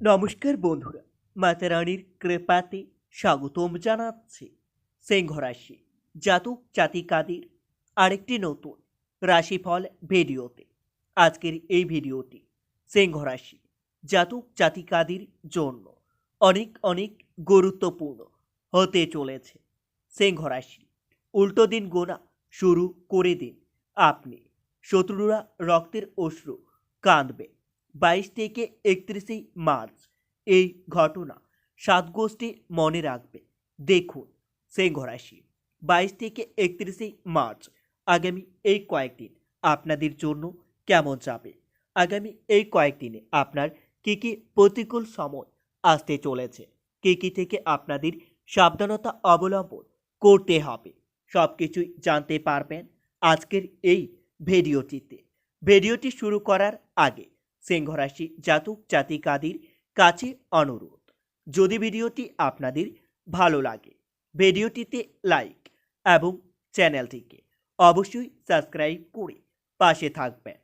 নমস্কার বন্ধুরা, মাতা রানীর কৃপাতে স্বাগতম জানাচ্ছি সিংহ রাশি জাতক জাতিকাদের আরেকটি নতুন রাশিফল ভিডিওতে। আজকের এই ভিডিওটি সিংহ রাশি জাতক জাতিকাদের জন্য অনেক অনেক গুরুত্বপূর্ণ হতে চলেছে। সিংহ রাশি উল্টো দিন গোনা শুরু করে দিন। আপনি শত্রুরা রক্তের অশ্রু কাঁদবে। বাইশ থেকে একত্রিশে মার্চ এই ঘটনা সাত গোষ্ঠী মনে রাখবে। দেখুন সিংহ রাশি, বাইশ থেকে একত্রিশে মার্চ আগামী এই কয়েকদিন আপনাদের জন্য কেমন যাবে? আগামী এই কয়েকদিনে আপনার কী কী প্রতিকূল সময় আসতে চলেছে? কী কী থেকে আপনাদের সাবধানতা অবলম্বন করতে হবে? সব কিছুই জানতে পারবেন আজকের এই ভিডিওটিতে। ভিডিওটি শুরু করার আগে সিংহ রাশি জাতক, জাতিকাদের কাছে অনুরোধ। যদি ভিডিওটি আপনাদের ভালো লাগে, ভিডিওটিতে লাইক এবং চ্যানেলটিকে অবশ্যই সাবস্ক্রাইব করে পাশে থাকবেন।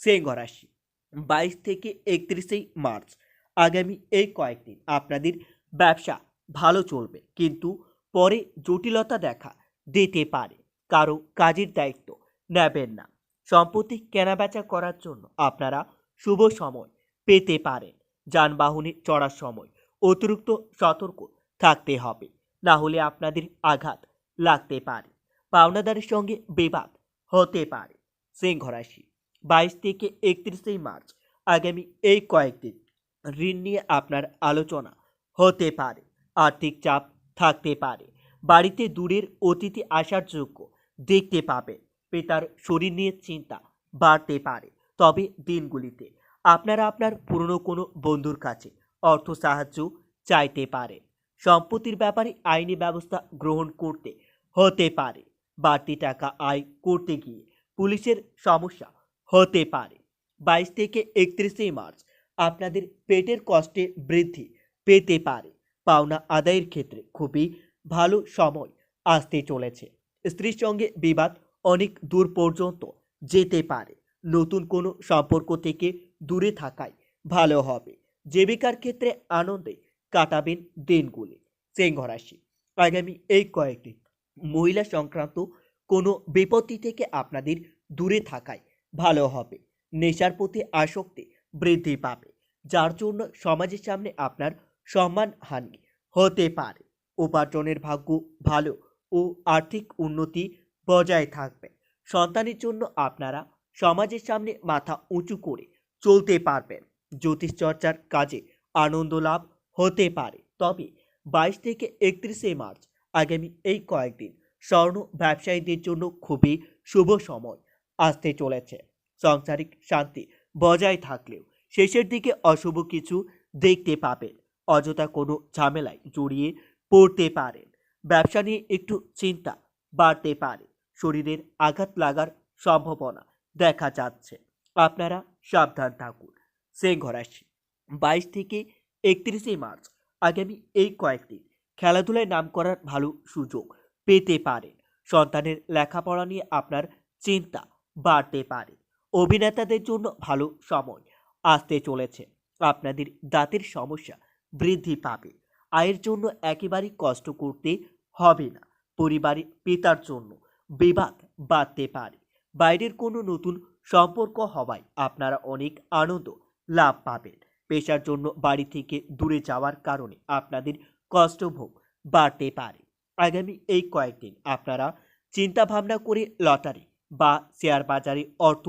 সিংহ রাশি বাইশ থেকে একত্রিশে মার্চ আগামী এই কয়েকদিন আপনাদের ব্যবসা ভালো চলবে, কিন্তু পরে জটিলতা দেখা দিতে পারে। কারও কাজের দায়িত্ব নেবেন না। সম্পত্তি কেনাবেচা করার জন্য আপনারা শুভ সময় পেতে পারেন। যানবাহনে চড়ার সময় অতিরিক্ত সতর্ক থাকতে হবে। না হলে আপনাদের আঘাত লাগতে পারে। পাওনাদারের সঙ্গে বিবাদ হতে পারে। সিংহ রাশি, বাইশ থেকে একত্রিশে মার্চ আগামী এই কয়েকদিন ঋণ নিয়ে আপনার আলোচনা হতে পারে। আর্থিক চাপ থাকতে পারে। বাড়িতে দূরের অতিথি আসার যোগ্য দেখতে পাবেন। পিতার শরীর নিয়ে চিন্তা বাড়তে পারে। তবে দিনগুলিতে আপনারা আপনার পুরনো কোনো বন্ধুর কাছে অর্থ সাহায্য চাইতে পারে। সম্পত্তির ব্যাপারে আইনি ব্যবস্থা গ্রহণ করতে হতে পারে। বাড়তি টাকা আয় করতে গিয়ে পুলিশের সমস্যা হতে পারে। বাইশ থেকে একত্রিশে মার্চ আপনাদের পেটের কষ্টে বৃদ্ধি পেতে পারে। পাওনা আদায়ের ক্ষেত্রে খুবই ভালো সময় আসতে চলেছে। স্ত্রীর সঙ্গে বিবাদ অনেক দূর পর্যন্ত যেতে পারে। নতুন কোনো সম্পর্ক থেকে দূরে থাকাই ভালো হবে। জীবিকার ক্ষেত্রে আনন্দে কাটাবেন দিনগুলি। সিংহ রাশি, আগামী এই কয়েকদিন মহিলা সংক্রান্ত কোনো বিপত্তি থেকে আপনাদের দূরে থাকাই ভালো হবে। নেশার প্রতি আসক্তি বৃদ্ধি পাবে, যার জন্য সমাজের সামনে আপনার সম্মান হানি হতে পারে উপার্জনের ভাগ্য ভালো ও আর্থিক উন্নতি বজায় থাকবে। সন্তানের জন্য আপনারা সমাজের সামনে মাথা উঁচু করে চলতে পারবেন। জ্যোতিষ চর্চার কাজে আনন্দ লাভ হতে পারে। তবে বাইশ থেকে একত্রিশে মার্চ, আগামী এই কয়েকদিন স্বর্ণ ব্যবসায়ীদের জন্য খুবই শুভ সময় আসতে চলেছে। সাংসারিক শান্তি বজায় থাকলেও শেষের দিকে অশুভ কিছু দেখতে পাবেন। অযথা কোনো ঝামেলায় জড়িয়ে পড়তে পারেন। ব্যবসা নিয়ে একটু চিন্তা বাড়তে পারে। শরীরের আঘাত লাগার সম্ভাবনা দেখা যাচ্ছে। আপনারা সাবধান থাকুন। সিংহ রাশি বাইশ থেকে একত্রিশে মার্চ, আগামী এই কয়েকদিন খেলাধুলায় নাম করার ভালো সুযোগ পেতে পারেন। সন্তানের লেখাপড়া নিয়ে আপনার চিন্তা বাড়তে পারে। অভিনেতাদের জন্য ভালো সময় আসতে চলেছে। আপনাদের দাঁতের সমস্যা বৃদ্ধি পাবে। আয়ের জন্য একেবারেই কষ্ট করতে হবে না। পরিবারের পিতার জন্য বিবাদ বাড়তে পারে। বাইরের কোনো নতুন সম্পর্ক হওয়ায় আপনারা অনেক আনন্দ লাভ পাবেন। পেশার জন্য বাড়ি থেকে দূরে যাওয়ার কারণে আপনাদের কষ্টভোগ বাড়তে পারে। আগামী এই কয়েকদিন আপনারা চিন্তা ভাবনা করে লটারি বা শেয়ার বাজারে অর্থ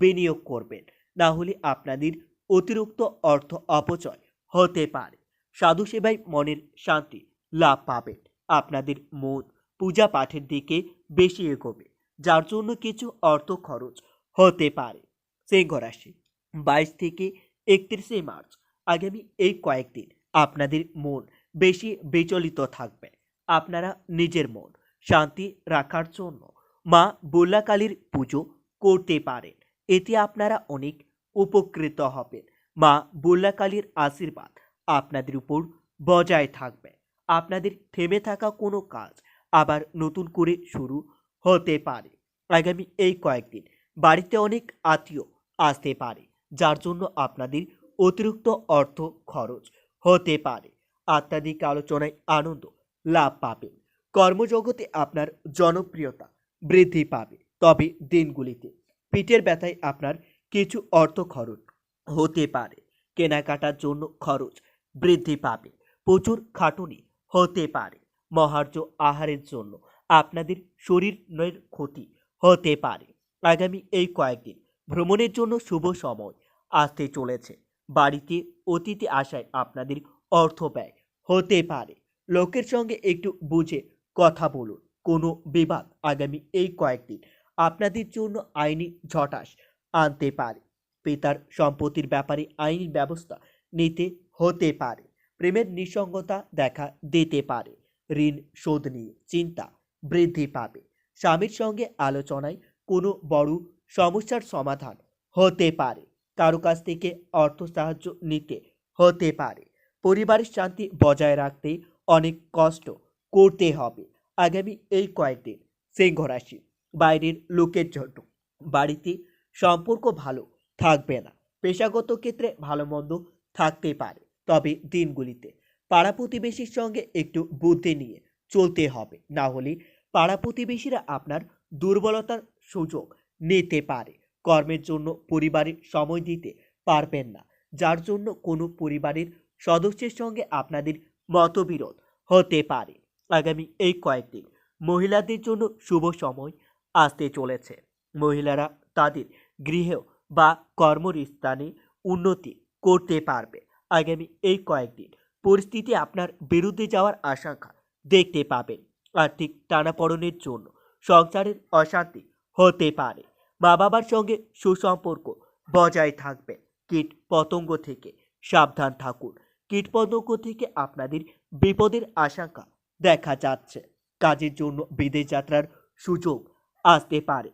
বিনিয়োগ করবেন। না হলে আপনাদের অতিরিক্ত অর্থ অপচয় হতে পারে। সাধু সেবায় মনের শান্তি লাভ পাবেন। আপনাদের মন পূজা পাঠের দিকে বেশি এগোবে, যার জন্য কিছু অর্থ খরচ হতে পারে। সিংহ রাশি, বাইশ থেকে একত্রিশে মার্চ, আগামী এই কয়েকদিন আপনাদের মন বেশি বিচলিত থাকবে। আপনারা নিজের মন শান্তি রাখার জন্য মা বুল্লাকালীর পুজো করতে পারেন। এতে আপনারা অনেক উপকৃত হবেন। মা বুল্লাকালীর আশীর্বাদ আপনাদের উপর বজায় থাকবে। আপনাদের থেমে থাকা কোনো কাজ আবার নতুন করে শুরু হতে পারে। আগামী এই কয়েকদিন বাড়িতে অনেক আত্মীয় আসতে পারে, যার জন্য আপনাদের অতিরিক্ত অর্থ খরচ হতে পারে। আত্মাধিক আলোচনায় আনন্দ লাভ পাবেন। কর্মজগতে আপনার জনপ্রিয়তা বৃদ্ধি পাবে। তবে দিনগুলিতে পিঠের ব্যথায় আপনার কিছু অর্থ খরচ হতে পারে। কেনাকাটার জন্য খরচ বৃদ্ধি পাবে। প্রচুর খাটুনি হতে পারে। মহার্য আহারের জন্য আপনাদের শরীরের ক্ষতি হতে পারে। আগামী এই কয়েকদিন ভ্রমণের জন্য শুভ সময় আসতে চলেছে। বাড়িতে অতিথি আসায় আপনাদের অর্থ ব্যয় হতে পারে। লোকের সঙ্গে একটু বুঝে কথা বলুন। কোনো বিবাদ আগামী এই কয়েকদিন আপনাদের জন্য আইনি ঝটাস আনতে পারে। পিতার সম্পত্তির ব্যাপারে আইনি ব্যবস্থা নিতে হতে পারে। প্রেমের নিঃসঙ্গতা দেখা দিতে পারে। ঋণ শোধ নিয়ে চিন্তা বৃদ্ধি পাবে। স্বামীর সঙ্গে আলোচনায় কোনো বড় সমস্যার সমাধান হতে পারে। কারও কাছ থেকে অর্থ সাহায্য নিতে হতে পারে। পরিবারের শান্তি বজায় রাখতে অনেক কষ্ট করতে হবে। আগামী এই কয়েকদিন সিংহ রাশি বাইরের লোকের জন্য বাড়িতে সম্পর্ক ভালো থাকবে না। পেশাগত ক্ষেত্রে ভালো মন্দ থাকতে পারে। তবে দিনগুলিতে পাড়া প্রতিবেশীর সঙ্গে একটু বুদ্ধি নিয়ে চলতে হবে। না হলে পাড়া প্রতিবেশীরা আপনার দুর্বলতার সুযোগ নিতে পারে। কর্মের জন্য পরিবারের সময় দিতে পারবেন না। যার জন্য কোনো পরিবারের সদস্যের সঙ্গে আপনাদের মতবিরোধ হতে পারে। আগামী এই কয়েকদিন মহিলাদের জন্য শুভ সময় আসতে চলেছে। মহিলারা তাদের গৃহেও বা কর্মস্থানে উন্নতি করতে পারবে। আগামী এই কয়েকদিন পরিস্থিতি আপনার বিরুদ্ধে যাওয়ার আশঙ্কা দেখতে পাবেন। আর্থিক টানাপড়নের জন্য সংসারের অশান্তি হতে পারে। মা বাবার সঙ্গে সুসম্পর্ক বজায় থাকবে। কীট পতঙ্গ থেকে সাবধান থাকুন। কীট পতঙ্গ থেকে আপনাদের বিপদের আশঙ্কা দেখা যাচ্ছে। কাজের জন্য বিদেশ যাত্রার সুযোগ আসতে পারে।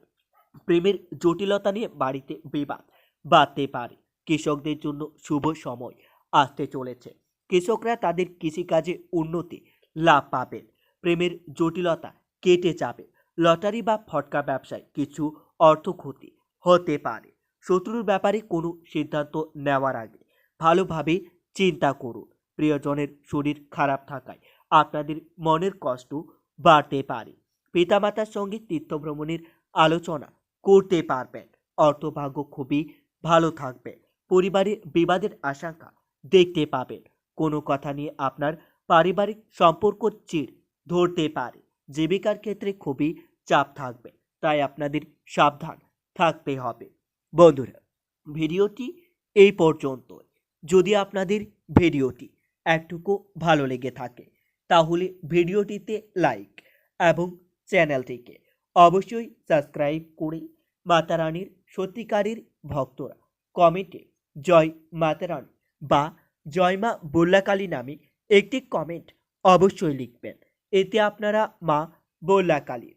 প্রেমের জটিলতা নিয়ে বাড়িতে বিবাদ বাড়তে পারে। কৃষকদের জন্য শুভ সময় আসতে চলেছে। কৃষকরা তাদের কৃষিকাজে উন্নতি লাভ পাবেন। প্রেমের জটিলতা কেটে যাবে। লটারি বা ফটকা ব্যবসায় কিছু অর্থ ক্ষতি হতে পারে। শত্রুর ব্যাপারে কোনো সিদ্ধান্ত নেওয়ার আগে ভালোভাবে চিন্তা করুন। প্রিয়জনের শরীর খারাপ থাকায় আপনাদের মনের কষ্ট বাড়তে পারে। পিতামাতার সঙ্গে তীর্থভ্রমণের আলোচনা করতে পারবেন। অর্থভাগ্য খুবই ভালো থাকবে। পরিবারে বিবাদের আশঙ্কা দেখতে পাবেন। কোনো কথা নিয়ে আপনার পারিবারিক সম্পর্ক চিড় ধরতে পারে। জীবিকার ক্ষেত্রে খুবই চাপ থাকবে, তাই আপনাদের সাবধান থাকতে হবে। বন্ধুরা, ভিডিওটি এই পর্যন্ত যদি আপনাদের ভিডিওটি একটুকু ভালো লেগে থাকে, তাহলে ভিডিওটিতে লাইক এবং চ্যানেলটিকে অবশ্যই সাবস্ক্রাইব করে মাতা রানীর সত্যিকারের ভক্তরা কমেন্টে জয় মাতা রানী বা জয় মা বল্লাকালী নামে একটি কমেন্ট অবশ্যই লিখবেন। এতে আপনারা মা বল্লাকালীর